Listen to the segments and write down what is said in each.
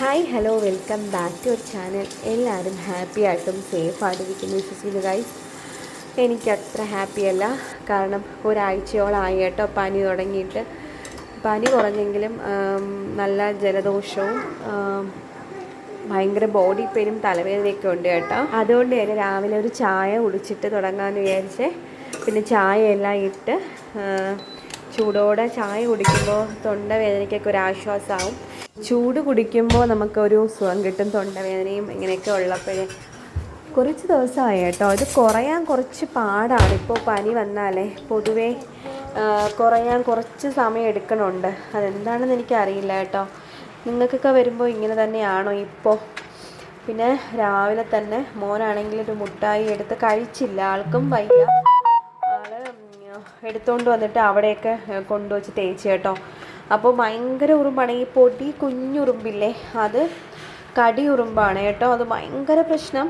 Hi hello welcome back to our channel എല്ലാവരും happy ആയിട്ടും safe ആയിട്ടിരിക്കുന്നു വിശ്വസിക്കുന്നു ഗൈസ് എനിക്ക് അത്ര ഹാപ്പി അല്ല. കാരണം ഒരാഴ്ചയോളമായി കേട്ടോ പനി തുടങ്ങിയിട്ട്. പനി കുറഞ്ഞെങ്കിലും നല്ല ജലദോഷവും ഭയങ്കര ബോഡി പെയിനും തലവേദനയൊക്കെ ഉണ്ട് കേട്ടോ. അതുകൊണ്ട് തന്നെ രാവിലെ ഒരു ചായ കുടിച്ചിട്ട് തുടങ്ങാമെന്ന് വിചാരിച്ചേ. പിന്നെ ചായയെല്ലാം ഇട്ട് ചൂടോടെ ചായ കുടിക്കുമ്പോൾ തൊണ്ടവേദനയ്ക്കൊക്കെ ഒരു ആശ്വാസമാവും. ചൂട് കുടിക്കുമ്പോൾ നമുക്കൊരു സുഖം കിട്ടും തൊണ്ടവേദനയും ഇങ്ങനെയൊക്കെ ഉള്ളപ്പോഴേ. കുറച്ച് ദിവസമായി കേട്ടോ. ഇത് കുറയാൻ കുറച്ച് പാടാണ്. ഇപ്പോൾ പനി വന്നാലേ പൊതുവേ കുറയാൻ കുറച്ച് സമയം എടുക്കണുണ്ട്. അതെന്താണെന്ന് എനിക്കറിയില്ല കേട്ടോ. നിങ്ങൾക്കൊക്കെ വരുമ്പോൾ ഇങ്ങനെ തന്നെയാണോ ഇപ്പോൾ? പിന്നെ രാവിലെ തന്നെ മോനാണെങ്കിൽ ഒരു മുട്ടായി എടുത്ത് കഴിച്ചില്ല. ആൾക്കും വയ്യ. ആൾ എടുത്തുകൊണ്ട് വന്നിട്ട് അവിടെയൊക്കെ കൊണ്ടുവച്ച് തേച്ച് കേട്ടോ. അപ്പോൾ ഭയങ്കര ഉറുമ്പാണ്. ഈ പൊടി കുഞ്ഞുറുമ്പില്ലേ അത് കടി ഉറുമ്പാണ് കേട്ടോ. അത് ഭയങ്കര പ്രശ്നം.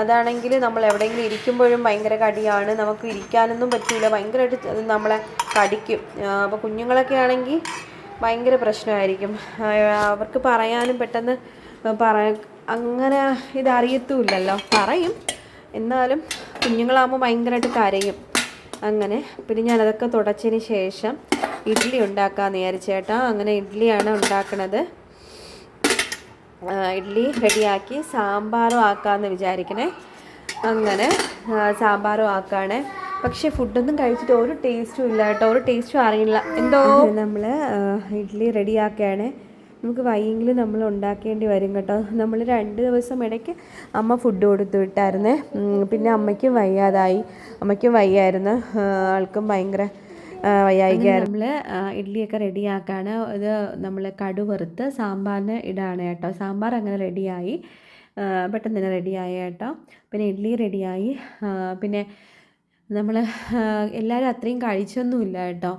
അതാണെങ്കിൽ നമ്മൾ എവിടെയെങ്കിലും ഇരിക്കുമ്പോഴും ഭയങ്കര കടിയാണ്. നമുക്ക് ഇരിക്കാനൊന്നും പറ്റില്ല ഭയങ്കരമായിട്ട് അത് നമ്മളെ കടിക്കും. അപ്പോൾ കുഞ്ഞുങ്ങളൊക്കെ ആണെങ്കിൽ ഭയങ്കര പ്രശ്നമായിരിക്കും. അവർക്ക് പറയാനും പെട്ടെന്ന് പറ അങ്ങനെ ഇതറിയത്തുമില്ലല്ലോ. പറയും. എന്നാലും കുഞ്ഞുങ്ങളാകുമ്പോൾ ഭയങ്കരമായിട്ട് കരയും. അങ്ങനെ. പിന്നെ ഞാനതൊക്കെ തുടച്ചതിന് ശേഷം ഇഡ്ഡലി ഉണ്ടാക്കാമെന്ന് വിചാരിച്ചേട്ടാ അങ്ങനെ ഇഡ്ഡലിയാണ് ഉണ്ടാക്കണത്. ഇഡ്ഡലി റെഡിയാക്കി സാമ്പാറും ആക്കാമെന്ന് വിചാരിക്കണേ. അങ്ങനെ സാമ്പാറും ആക്കാണേ. പക്ഷേ ഫുഡൊന്നും കഴിച്ചിട്ട് ഒരു ടേസ്റ്റും ഇല്ല കേട്ടോ. ഒരു ടേസ്റ്റും അറിയില്ല. എന്തോ? നമ്മൾ ഇഡ്ഡലി റെഡിയാക്കുകയാണ് നമുക്ക് വൈകിയെങ്കിലും നമ്മൾ ഉണ്ടാക്കേണ്ടി വരും കേട്ടോ. നമ്മൾ രണ്ട് ദിവസം ഇടയ്ക്ക് അമ്മ ഫുഡ് കൊടുത്തു വിട്ടായിരുന്നേ. പിന്നെ അമ്മയ്ക്കും വയ്യാതായി. അമ്മയ്ക്കും വയ്യായിരുന്നു. ആൾക്കും ഭയങ്കര വയ്യായിക്കായിരുന്നു നമ്മൾ ഇഡ്ഡലിയൊക്കെ റെഡിയാക്കാണ്. ഇത് നമ്മൾ കടു വറുത്ത് സാമ്പാറിന് ഇടാണ് കേട്ടോ. സാമ്പാർ അങ്ങനെ റെഡിയായി. പെട്ടെന്ന് തന്നെ റെഡിയായി കേട്ടോ. പിന്നെ ഇഡ്ഡലി റെഡിയായി. പിന്നെ നമ്മൾ എല്ലാവരും അത്രയും കഴിച്ചൊന്നുമില്ല കേട്ടോ.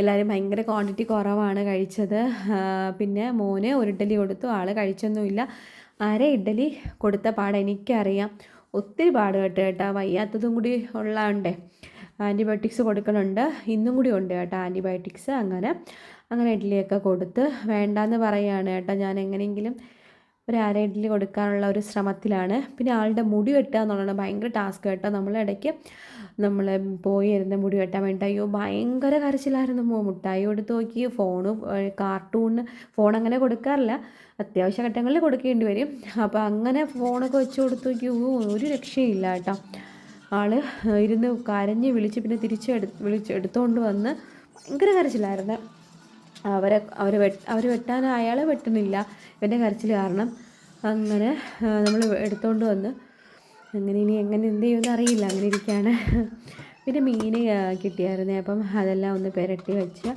എല്ലാവരും ഭയങ്കര ക്വാണ്ടിറ്റി കുറവാണ് കഴിച്ചത്. പിന്നെ മോന് ഒരു ഇഡ്ഡലി കൊടുത്തു. ആൾ കഴിച്ചൊന്നുമില്ല. അര ഇഡ്ഡലി കൊടുത്ത പാട് എനിക്കറിയാം. ഒത്തിരി പാട് കേട്ടോ കേട്ടോ. വയ്യാത്തതും കൂടി ഉള്ളതുകൊണ്ടേ ആന്റിബയോട്ടിക്സ് കൊടുക്കലുണ്ട് ഇന്നും കൂടി ഉണ്ട് കേട്ടോ ആന്റിബയോട്ടിക്സ് അങ്ങനെ അങ്ങനെ ഇഡ്ഡലിയൊക്കെ കൊടുത്ത് വേണ്ടാന്ന് പറയുകയാണ് കേട്ടോ. ഞാൻ എങ്ങനെയെങ്കിലും ഒരു അര ഇഡ്ഡലി കൊടുക്കാനുള്ള ഒരു ശ്രമത്തിലാണ്. പിന്നെ ആളുടെ മുടി വെട്ടുക എന്നുള്ളതാണ് ഭയങ്കര ടാസ്ക് കേട്ടോ. നമ്മൾ ഇടയ്ക്ക് നമ്മൾ പോയി ഇരുന്ന് മുടി വെട്ടാൻ വേണ്ടി അയ്യോ ഭയങ്കര കരച്ചിലായിരുന്നു മുട്ടായി കൊടുത്ത് നോക്കി ഫോണ് കാർട്ടൂണ് ഫോൺ അങ്ങനെ കൊടുക്കാറില്ല. അത്യാവശ്യ ഘട്ടങ്ങളിൽ കൊടുക്കേണ്ടി വരും. അപ്പോൾ അങ്ങനെ ഫോണൊക്കെ വെച്ച് കൊടുത്ത് നോക്കി ഒരു രക്ഷയില്ല കേട്ടോ. ആൾ ഇരുന്ന് കരഞ്ഞ് വിളിച്ച് പിന്നെ തിരിച്ച് എടു വിളിച്ച് എടുത്തുകൊണ്ട് വന്ന് ഭയങ്കര കരച്ചിലായിരുന്നു. അവരെ അവർ വെട്ട അവർ വെട്ടാൻ അയാളെ വെട്ടുന്നില്ല ഇവന്റെ കരച്ചിൽ കാരണം. അങ്ങനെ നമ്മൾ എടുത്തുകൊണ്ട് വന്ന് അങ്ങനെ ഇനി എങ്ങനെ എന്ത് ചെയ്യുമെന്ന് അറിയില്ല അങ്ങനെ ഇരിക്കുകയാണ് പിന്നെ മീൻ കിട്ടിയായിരുന്നേ അപ്പം അതെല്ലാം ഒന്ന് പുരട്ടി വെച്ച്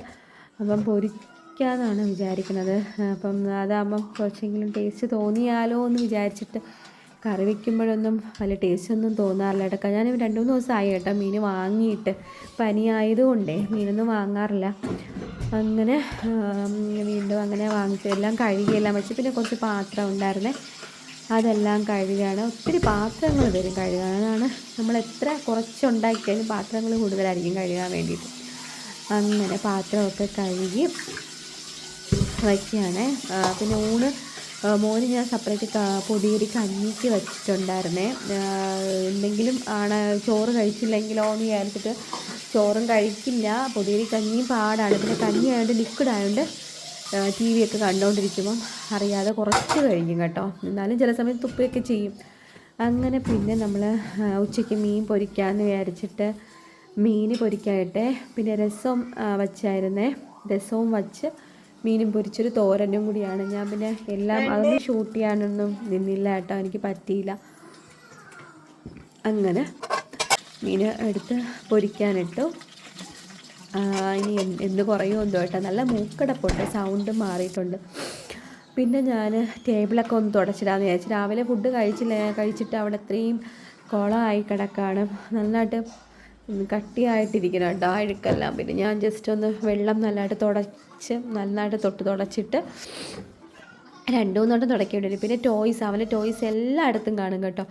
അപ്പം പൊരിക്കാമെന്നാണ് വിചാരിക്കുന്നത് അപ്പം അതാകുമ്പം കുറച്ചെങ്കിലും ടേസ്റ്റ് തോന്നിയാലോ എന്ന് വിചാരിച്ചിട്ട് കറി വയ്ക്കുമ്പോഴൊന്നും വലിയ ടേസ്റ്റ് ഒന്നും തോന്നാറില്ല കേട്ടോ. ഞാൻ രണ്ട് മൂന്ന് ദിവസമായി കേട്ടോ മീൻ വാങ്ങിയിട്ട്. പനിയായതുകൊണ്ടേ മീനൊന്നും വാങ്ങാറില്ല. അങ്ങനെ വീണ്ടും അങ്ങനെ വാങ്ങിച്ചു എല്ലാം കഴുകിയെല്ലാം വെച്ച്. പിന്നെ കുറച്ച് പാത്രം ഉണ്ടായിരുന്നേ. അതെല്ലാം കഴുകുകയാണ് ഒത്തിരി പാത്രങ്ങൾ വരും കഴുകാനാണ് നമ്മൾ എത്ര കുറച്ചുണ്ടാക്കിയാലും പാത്രങ്ങൾ കൂടുതലായിരിക്കും കഴുകാൻ വേണ്ടിയിട്ട്. അങ്ങനെ പാത്രമൊക്കെ കഴുകി വയ്ക്കുകയാണ്. പിന്നെ ഊണ് മോന് ഞാൻ സെപ്പറേറ്റ് പൊടിയരി കഞ്ഞിക്ക് വെച്ചിട്ടുണ്ടായിരുന്നേ. എന്തെങ്കിലും ആണ് ചോറ് കഴിച്ചില്ലെങ്കിലോ എന്ന് വിചാരിച്ചിട്ട് ചോറും കഴിക്കില്ല. പൊടിയരി കഞ്ഞിയും പാടാണ്. പിന്നെ കഞ്ഞി ആയതുകൊണ്ട് ലിക്വിഡ് ആയതുകൊണ്ട് ടി വി ഒക്കെ കണ്ടുകൊണ്ടിരിക്കുമ്പം അറിയാതെ കുറച്ച് കഴിക്കും കേട്ടോ. എന്നാലും ചില സമയത്ത് തുപ്പയൊക്കെ ചെയ്യും. അങ്ങനെ പിന്നെ നമ്മൾ ഉച്ചയ്ക്ക് മീൻ പൊരിക്കാമെന്ന് വിചാരിച്ചിട്ട് മീൻ പൊരിക്കായിട്ട് പിന്നെ രസം വച്ചായിരുന്നേ. രസവും വച്ച് മീനും പൊരിച്ചൊരു തോരനും കൂടിയാണ്. ഞാൻ പിന്നെ എല്ലാം അതൊന്നും ഷൂട്ട് ചെയ്യാനൊന്നും നിന്നില്ല കേട്ടോ. എനിക്ക് പറ്റിയില്ല. അങ്ങനെ മീൻ എടുത്ത് പൊരിക്കാനിട്ടു. ഇനി എന്ത് കുറയും കുറയുമോ എന്തോ കേട്ടോ. നല്ല മൂക്കടപ്പുണ്ട്. സൗണ്ട് മാറിയിട്ടുണ്ട്. പിന്നെ ഞാൻ ടേബിളൊക്കെ ഒന്ന് തുടച്ചിടാന്ന് വിചാരിച്ചു. രാവിലെ ഫുഡ് കഴിച്ചില്ല? കഴിച്ചിട്ട് അവിടെ ഇത്രയും കുളമായി കിടക്കാണ്. നന്നായിട്ട് കട്ടിയായിട്ടിരിക്കണം കേട്ടോ അഴുക്കെല്ലാം പിന്നെ ഞാൻ ജസ്റ്റ് ഒന്ന് വെള്ളം നല്ലതായിട്ട് തുടച്ച് നന്നായിട്ട് തൊട്ട് തുടച്ചിട്ട് രണ്ടു മൂന്നോട്ടം തുടക്കേണ്ടി വരും. പിന്നെ ടോയ്സ് അവന്റെ ടോയ്സ് എല്ലായിടത്തും കാണും കേട്ടോ.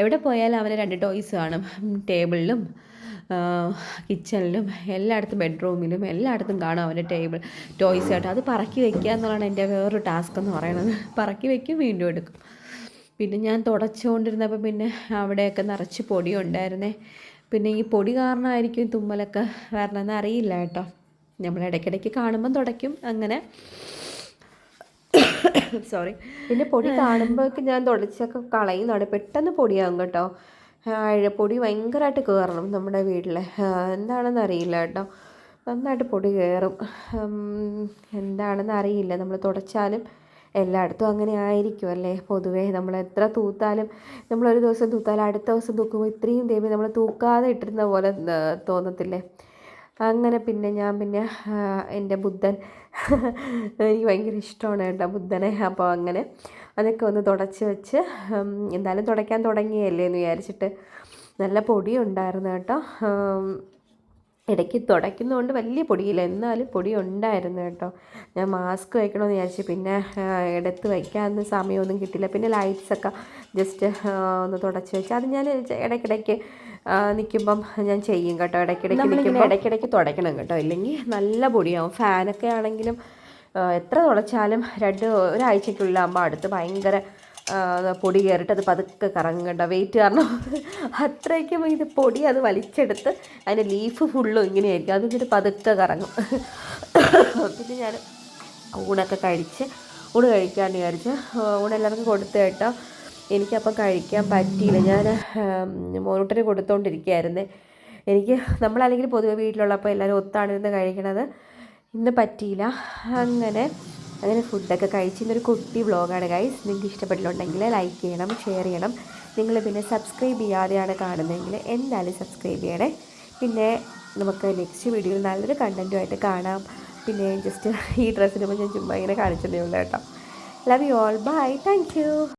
എവിടെ പോയാലും അവന് രണ്ട് ടോയ്സ് കാണും. ടേബിളിലും കിച്ചണിലും എല്ലായിടത്തും ബെഡ്റൂമിലും എല്ലായിടത്തും കാണും അവന്റെ ടേബിൾ ടോയ്സ് കേട്ടോ. അത് പറക്കി വെക്കുക എന്നുള്ളതാണ് എന്റെ വേറൊരു ടാസ്ക് എന്ന് പറയുന്നത്. പറക്കി വെക്കും വീണ്ടും എടുക്കും. പിന്നെ ഞാൻ തുടച്ചുകൊണ്ടിരുന്നപ്പോൾ പിന്നെ അവിടെയൊക്കെ നിറച്ച് പൊടി ഉണ്ടായിരുന്നേ പിന്നെ ഈ പൊടി കാരണമായിരിക്കും തുമ്മലൊക്കെ വരണമെന്ന് അറിയില്ല കേട്ടോ. നമ്മൾ ഇടയ്ക്കിടയ്ക്ക് കാണുമ്പം തുടയ്ക്കും. അങ്ങനെ സോറി പിന്നെ പൊടി കാണുമ്പോൾ ഞാൻ തുടച്ചൊക്കെ കളയുന്നതാണ്. പെട്ടെന്ന് പൊടിയാകും കേട്ടോ. പൊടി ഭയങ്കരമായിട്ട് കയറണം നമ്മുടെ വീട്ടിൽ എന്താണെന്ന് അറിയില്ല കേട്ടോ. നന്നായിട്ട് പൊടി കയറും. എന്താണെന്ന് അറിയില്ല. നമ്മൾ തുടച്ചാലും എല്ലായിടത്തും അങ്ങനെ ആയിരിക്കും അല്ലേ? പൊതുവേ നമ്മൾ എത്ര തൂത്താലും നമ്മൾ ഒരു ദിവസം തൂത്താലും അടുത്ത ദിവസം തൂക്കുമ്പോൾ ഇത്രയും ദേവി നമ്മൾ തൂക്കാതെ ഇട്ടിരുന്ന പോലെ തോന്നത്തില്ലേ? അങ്ങനെ പിന്നെ ഞാൻ പിന്നെ എന്റെ ബുദ്ധൻ എനിക്ക് ഭയങ്കര ഇഷ്ടമാണ് കേട്ടോ ബുദ്ധനെ. അപ്പോൾ അങ്ങനെ അതൊക്കെ ഒന്ന് തുടച്ച് വെച്ച് എന്തായാലും തുടയ്ക്കാൻ തുടങ്ങിയല്ലേ എന്ന് വിചാരിച്ചിട്ട് നല്ല പൊടി ഉണ്ടായിരുന്നു കേട്ടോ ഇടയ്ക്ക് തുടയ്ക്കുന്നതുകൊണ്ട് വലിയ പൊടിയില്ല. എന്നാലും പൊടി ഉണ്ടായിരുന്നു കേട്ടോ. ഞാൻ മാസ്ക് വയ്ക്കണമെന്ന് വിചാരിച്ചു പിന്നെ എടുത്ത് വയ്ക്കാനൊന്നും സമയമൊന്നും കിട്ടില്ല പിന്നെ ലൈറ്റ്സൊക്കെ ജസ്റ്റ് ഒന്ന് തുടച്ച് വെച്ച് അത് ഞാൻ ഇടയ്ക്കിടയ്ക്ക് നിൽക്കുമ്പം ഞാൻ ചെയ്യും കേട്ടോ. ഇടയ്ക്കിടയ്ക്ക് നിൽക്കുമ്പോൾ ഇടയ്ക്കിടയ്ക്ക് തുടയ്ക്കണം കേട്ടോ. ഇല്ലെങ്കിൽ നല്ല പൊടിയാവും. ഫാനൊക്കെ ആണെങ്കിലും എത്ര തുടച്ചാലും രണ്ട് ഒരാഴ്ചക്കുള്ളിലാകുമ്പോൾ അടുത്ത് ഭയങ്കര പൊടി കയറിയിട്ട് അത് പതുക്കെ കറങ്ങണ്ട വെയിറ്റ് കാരണം അത്രയ്ക്കും ഇത് പൊടി അത് വലിച്ചെടുത്ത് അതിന്റെ ലീഫ് ഫുള്ളും ഇങ്ങനെയായിരിക്കും. അത് എന്നിട്ട് പതുക്കെ കറങ്ങും. പിന്നെ ഞാൻ ഊണൊക്കെ കഴിച്ച് ഊണ് കഴിക്കാമെന്ന് വിചാരിച്ച് ഊണെല്ലാവർക്കും കൊടുത്തു കേട്ടോ. എനിക്കപ്പം കഴിക്കാൻ പറ്റിയില്ല. ഞാൻ മോനൂട്ടന് കൊടുത്തോണ്ടിരിക്കുകയായിരുന്നു എനിക്ക് നമ്മളല്ലെങ്കിൽ പൊതുവെ വീട്ടിലുള്ളപ്പോൾ എല്ലാവരും ഒത്താണിരുന്ന് കഴിക്കണത്. ഇന്ന് പറ്റിയില്ല. അങ്ങനെ അങ്ങനെ ഫുഡൊക്കെ കഴിച്ചിരുന്ന ഒരു കുട്ടി വ്ളോഗാണ്. ഗൈസ് നിങ്ങൾക്ക് ഇഷ്ടപ്പെട്ടിട്ടുണ്ടെങ്കിൽ ലൈക്ക് ചെയ്യണം ഷെയർ ചെയ്യണം. നിങ്ങൾ പിന്നെ സബ്സ്ക്രൈബ് ചെയ്യാതെയാണ് കാണുന്നതെങ്കിൽ എന്തായാലും സബ്സ്ക്രൈബ് ചെയ്യണേ. പിന്നെ നമുക്ക് നെക്സ്റ്റ് വീഡിയോയിൽ നല്ലൊരു കണ്ടന്റുമായിട്ട് കാണാം. പിന്നെ ജസ്റ്റ് ഈ ഡ്രസ്സിന് ഞാൻ ചുമ്മാ ഇങ്ങനെ കാണിച്ചതേ ഉള്ളൂ കേട്ടോ. Love you all bye thank